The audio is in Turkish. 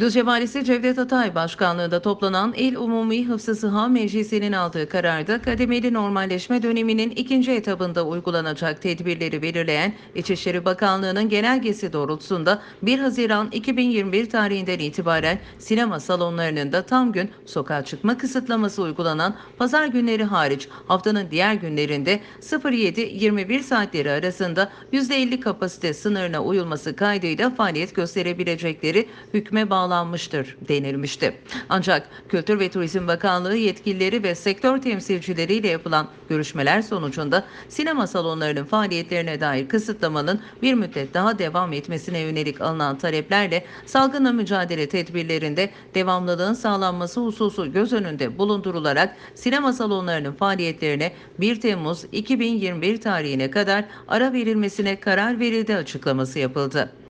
Düzce Valisi Cevdet Atay Başkanlığında toplanan İl Umumi Hıfzı Sıha Meclisi'nin aldığı kararda kademeli normalleşme döneminin ikinci etabında uygulanacak tedbirleri belirleyen İçişleri Bakanlığı'nın genelgesi doğrultusunda 1 Haziran 2021 tarihinden itibaren sinema salonlarının da tam gün sokağa çıkma kısıtlaması uygulanan pazar günleri hariç haftanın diğer günlerinde 07-21 saatleri arasında %50 kapasite sınırına uyulması kaydıyla faaliyet gösterebilecekleri hükme bağlanmıştır denilmişti. Ancak Kültür ve Turizm Bakanlığı yetkilileri ve sektör temsilcileriyle yapılan görüşmeler sonucunda sinema salonlarının faaliyetlerine dair kısıtlamanın bir müddet daha devam etmesine yönelik alınan taleplerle salgınla mücadele tedbirlerinde devamlılığın sağlanması hususu göz önünde bulundurularak sinema salonlarının faaliyetlerine 1 Temmuz 2021 tarihine kadar ara verilmesine karar verildi açıklaması yapıldı.